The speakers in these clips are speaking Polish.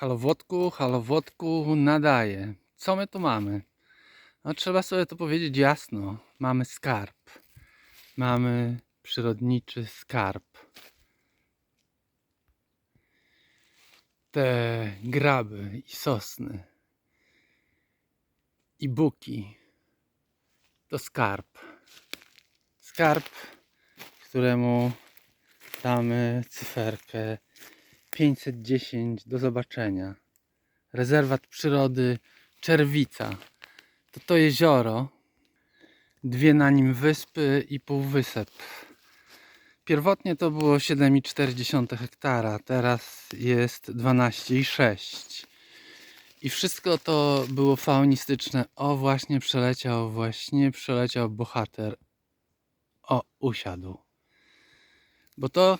Halo Włodku, halo Włodku, nadaje. Co my tu mamy? No trzeba sobie to powiedzieć jasno. Mamy skarb. Mamy przyrodniczy skarb. Te graby i sosny i buki to skarb. Skarb, któremu damy cyferkę 510 do zobaczenia. Rezerwat przyrody Czerwica. To to jezioro, dwie na nim wyspy i półwysep. Pierwotnie to było 7,4 hektara, teraz jest 12,6. I wszystko to było faunistyczne. O, właśnie przeleciał, właśnie przeleciał bohater. O, usiadł. Bo to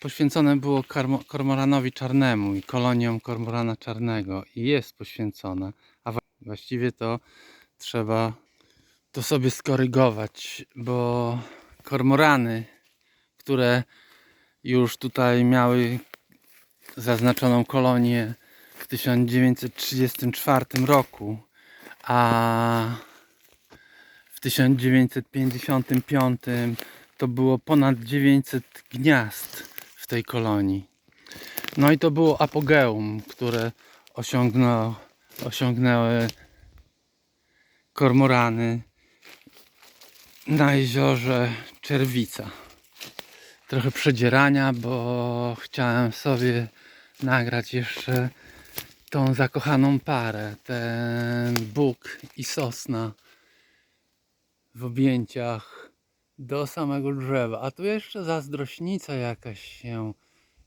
poświęcone było kormoranowi czarnemu i koloniom kormorana czarnego i jest poświęcone, a właściwie to trzeba to sobie skorygować, bo kormorany, które już tutaj miały zaznaczoną kolonię w 1934 roku, a w 1955 to było ponad 900 gniazd tej kolonii. No i to było apogeum, które osiągnął, osiągnęły kormorany na jeziorze Czerwica. Trochę przedzierania, bo chciałem sobie nagrać jeszcze tą zakochaną parę, ten Bóg i sosna w objęciach do samego drzewa. A tu jeszcze zazdrośnica jakaś się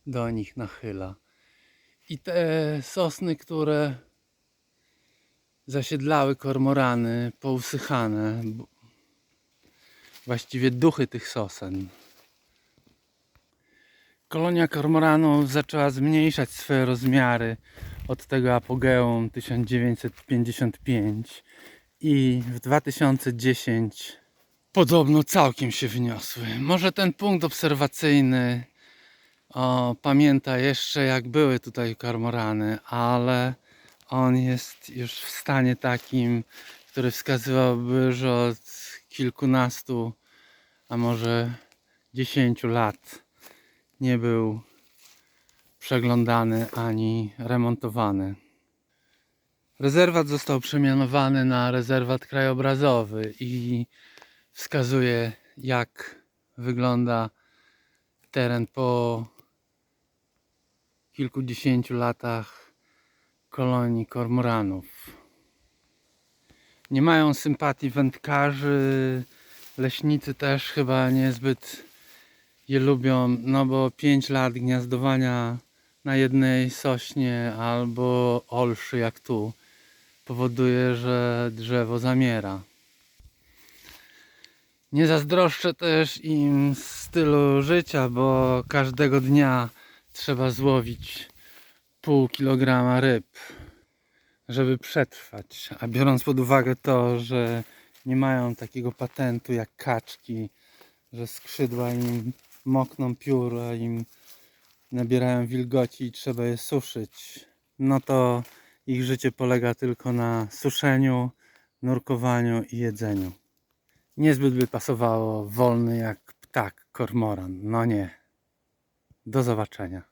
do nich nachyla. I te sosny, które zasiedlały kormorany, pousychane. Właściwie duchy tych sosen. Kolonia kormoranów zaczęła zmniejszać swoje rozmiary od tego apogeum 1955 i w 2010 podobno całkiem się wyniosły. Może ten punkt obserwacyjny o, pamięta jeszcze jak były tutaj kormorany, ale on jest już w stanie takim, który wskazywałby, że od kilkunastu, a może dziesięciu lat nie był przeglądany ani remontowany. Rezerwat został przemianowany na rezerwat krajobrazowy i wskazuje jak wygląda teren po kilkudziesięciu latach kolonii kormoranów. Nie mają sympatii wędkarzy, leśnicy też chyba niezbyt je lubią, no bo 5 lat gniazdowania na jednej sośnie albo olszy jak tu powoduje, że drzewo zamiera. Nie zazdroszczę też im stylu życia, bo każdego dnia trzeba złowić pół kilograma ryb, żeby przetrwać. A biorąc pod uwagę to, że nie mają takiego patentu jak kaczki, że skrzydła im mokną pióra, im nabierają wilgoci i trzeba je suszyć, no to ich życie polega tylko na suszeniu, nurkowaniu i jedzeniu. Niezbyt by pasowało wolny jak ptak kormoran. No nie. Do zobaczenia.